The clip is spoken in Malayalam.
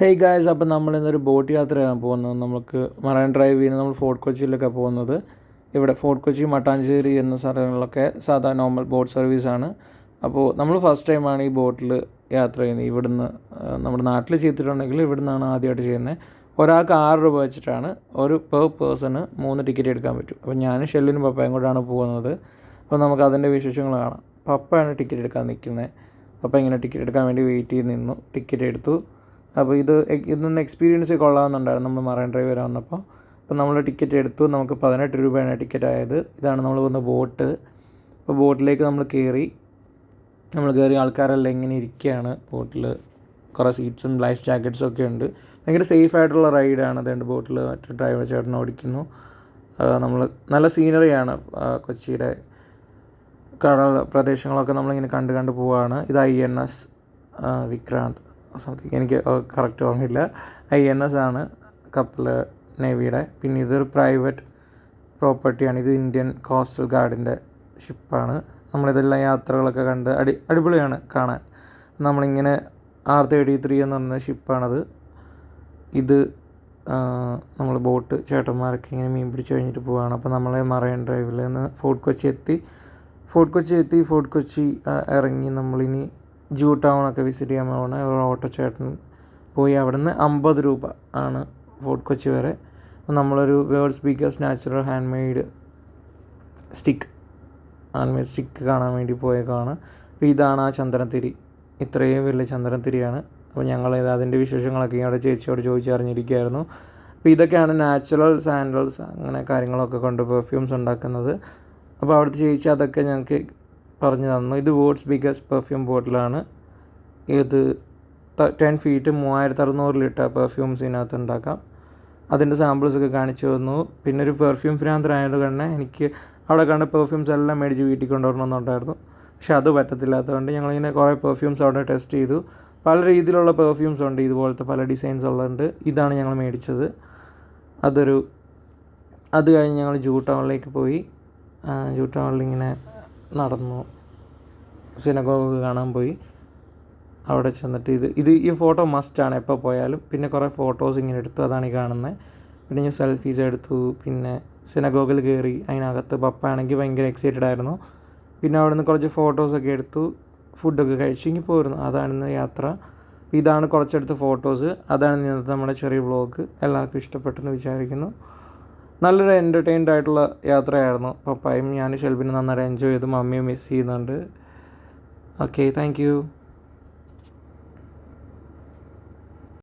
ഹേയ് ഗായ്സ് അപ്പോൾ നമ്മൾ ഇന്നൊരു ബോട്ട് യാത്രയാണ് പോകുന്നത്. നമുക്ക് മറൈൻ ഡ്രൈവ് ചെയ്യുന്ന നമ്മൾ ഫോർട്ട് കൊച്ചിയിലൊക്കെ പോകുന്നത്. ഇവിടെ ഫോർട്ട് കൊച്ചി മട്ടാഞ്ചേരി എന്ന സ്ഥലങ്ങളിലൊക്കെ സാധാ നോർമൽ ബോട്ട് സർവീസാണ് അപ്പോൾ നമ്മൾ ഫസ്റ്റ് ടൈമാണ് ഈ ബോട്ടിൽ യാത്ര ചെയ്യുന്നത്. ഇവിടുന്ന് നമ്മുടെ നാട്ടിൽ ചെയ്തിട്ടുണ്ടെങ്കിൽ ഇവിടുന്നാണ് ആദ്യമായിട്ട് ചെയ്യുന്നത്. ഒരാൾക്ക് ആറ് രൂപ വെച്ചിട്ടാണ് ഒരു പെർ പേഴ്സണ് മൂന്ന് ടിക്കറ്റ് എടുക്കാൻ പറ്റും. അപ്പോൾ ഞാനും ഷെല്ലിനും പപ്പയും കൂടെയാണ് പോകുന്നത്. അപ്പോൾ നമുക്ക് അതിന്റെ വിശേഷങ്ങൾ കാണാം. പപ്പയാണ് ടിക്കറ്റ് എടുക്കാൻ നിൽക്കുന്നത്. പപ്പ ഇങ്ങനെ ടിക്കറ്റ് എടുക്കാൻ വേണ്ടി വെയിറ്റ് ചെയ്ത് നിന്നു. ടിക്കറ്റ് എടുത്തു. അപ്പോൾ ഇത് ഇതൊന്ന് എക്സ്പീരിയൻസ് കൊള്ളാമെന്നുണ്ടായിരുന്നു നമ്മൾ മറൈൻ ഡ്രൈവ് വരെ വന്നപ്പോൾ. അപ്പോൾ നമ്മൾ ടിക്കറ്റ് എടുത്തു. നമുക്ക് പതിനെട്ട് രൂപയാണ് ടിക്കറ്റ് ആയത്. ഇതാണ് നമ്മൾ വന്ന ബോട്ട്. അപ്പോൾ ബോട്ടിലേക്ക് നമ്മൾ കയറി. നമ്മൾ കയറി ആൾക്കാരെല്ലാം ഇങ്ങനെ ഇരിക്കുകയാണ് ബോട്ടിൽ. കുറേ സീറ്റ്സും ലൈഫ് ജാക്കറ്റ്സും ഒക്കെ ഉണ്ട്. ഭയങ്കര സേഫ് ആയിട്ടുള്ള റൈഡാണ് അതുകൊണ്ട് ബോട്ടിൽ മറ്റേ ഡ്രൈവർ ചേട്ടൻ ഓടിക്കുന്നു. നമ്മൾ നല്ല സീനറിയാണ് കൊച്ചിയുടെ കടൽ പ്രദേശങ്ങളൊക്കെ നമ്മളിങ്ങനെ കണ്ട് കണ്ട് പോവുകയാണ് ഇത് I N S Vikrant. Something എനിക്ക് കറക്റ്റ് ഓർമ്മയില്ല. ഐ എൻ എസ് ആണ് കപ്പൽ നേവിയുടെ പിന്നെ ഇതൊരു പ്രൈവറ്റ് പ്രോപ്പർട്ടിയാണ് ഇത് ഇന്ത്യൻ കോസ്റ്റൽ ഗാർഡിന്റെ ഷിപ്പാണ് നമ്മളിതെല്ലാം യാത്രകളൊക്കെ കണ്ട് അടി അടിപൊളിയാണ് കാണാൻ. നമ്മളിങ്ങനെ ആർ തേർട്ടി ത്രീ എന്ന് പറഞ്ഞ ഷിപ്പാണത് ഇത് നമ്മൾ ബോട്ട് ചേട്ടന്മാരൊക്കെ ഇങ്ങനെ മീൻ പിടിച്ച് കഴിഞ്ഞിട്ട് പോവുകയാണ് അപ്പോൾ നമ്മളെ മറൈൻ ഡ്രൈവിൽ നിന്ന് ഫോർട്ട് കൊച്ചി എത്തി. ഫോർട്ട് കൊച്ചി എത്തി. ഫോർട്ട് കൊച്ചി ഇറങ്ങി നമ്മളിനി ജൂ ടൗണൊക്കെ വിസിറ്റ് ചെയ്യാൻ പോകണം ഓട്ടോ ചേട്ടൻ പോയി അവിടെ നിന്ന് അമ്പത് രൂപ ആണ് ഫോർട്ട് കൊച്ചി വരെ. നമ്മളൊരു world speakers natural hand made stick hand made stick കാണാൻ വേണ്ടി പോയേക്കാണ്. അപ്പോൾ ഇതാണ് ആ ചന്ദനത്തിരി. ഇത്രയും വലിയ ചന്ദനത്തിരിയാണ്. അപ്പോൾ ഞങ്ങൾ അതിന്റെ വിശേഷങ്ങളൊക്കെ അവിടെ ചേച്ചിയോട് ചോദിച്ചറിഞ്ഞിരിക്കുകയായിരുന്നു അപ്പോൾ ഇതൊക്കെയാണ് നാച്ചുറൽ സാൻഡൽസ് അങ്ങനെ കാര്യങ്ങളൊക്കെ കൊണ്ട് പെർഫ്യൂംസ് ഉണ്ടാക്കുന്നത്. അപ്പോൾ അവിടുത്തെ ചേച്ചി അതൊക്കെ ഞങ്ങൾക്ക് പറഞ്ഞു തന്നു. ഇത് വേൾഡ്സ് ബിഗസ്റ്റ് പെർഫ്യൂം ബോട്ടിലാണ് ഇത് ടെൻ ഫീറ്റ് മൂവായിരത്തി അറുന്നൂറ് ലിറ്റർ പെർഫ്യൂംസ് ഇതിനകത്ത് ഉണ്ടാക്കാം. അതിന്റെ സാമ്പിൾസ് ഒക്കെ കാണിച്ചു തന്നു. പിന്നെ ഒരു പെർഫ്യൂം ഭ്രാന്തരായത് തന്നെ എനിക്ക് അവിടെ കണ്ട പെർഫ്യൂംസ് എല്ലാം മേടിച്ച് വീട്ടിൽ കൊണ്ടുവരണമെന്നുണ്ടായിരുന്നു. പക്ഷെ അത് പറ്റത്തില്ലാത്തതുകൊണ്ട് ഞങ്ങളിങ്ങനെ കുറേ പെർഫ്യൂംസ് അവിടെ ടെസ്റ്റ് ചെയ്തു. പല രീതിയിലുള്ള പെർഫ്യൂംസ് ഉണ്ട് ഇതുപോലത്തെ പല ഡിസൈൻസ് ഉള്ളതുണ്ട്. ഇതാണ് ഞങ്ങൾ മേടിച്ചത്. അതൊരു അത് കഴിഞ്ഞ് ഞങ്ങൾ ജൂ ടൗണിലേക്ക് പോയി. ജൂ ടൗണിൽ ഇങ്ങനെ നടന്നു. സിനഗോഗ് കാണാൻ പോയി. അവിടെ ചെന്നിട്ട് ഇത് ഇത് ഈ ഫോട്ടോ മസ്റ്റാണ് എപ്പോൾ പോയാലും. പിന്നെ കുറേ ഫോട്ടോസ് ഇങ്ങനെ എടുത്തു. അതാണ് ഈ കാണുന്നത് പിന്നെ ഞാൻ സെൽഫീസ് എടുത്തു. പിന്നെ സിനഗോഗിൽ കയറി അതിനകത്ത് പപ്പ ആണെങ്കിൽ ഭയങ്കര എക്സൈറ്റഡ് ആയിരുന്നു. പിന്നെ അവിടെ നിന്ന് കുറച്ച് ഫോട്ടോസൊക്കെ എടുത്തു. ഫുഡൊക്കെ കഴിച്ചു. ഇങ്ങനെ പോയിരുന്നു അതാണ് ഇന്ന് യാത്ര. ഇതാണ് കുറച്ചെടുത്ത ഫോട്ടോസ് അതാണ് ഇന്നത്തെ നമ്മുടെ ചെറിയ വ്ളോഗ് എല്ലാവർക്കും ഇഷ്ടപ്പെട്ടെന്ന് വിചാരിക്കുന്നു. നല്ലൊരു എന്റർടൈൻഡ് ആയിട്ടുള്ള യാത്രയായിരുന്നു. പപ്പായും ഞാനും ഷെൽബിനും നന്നായിട്ട് എൻജോയ് ചെയ്തു. മമ്മിയും മിസ് ചെയ്യുന്നുണ്ട്. Okay thank you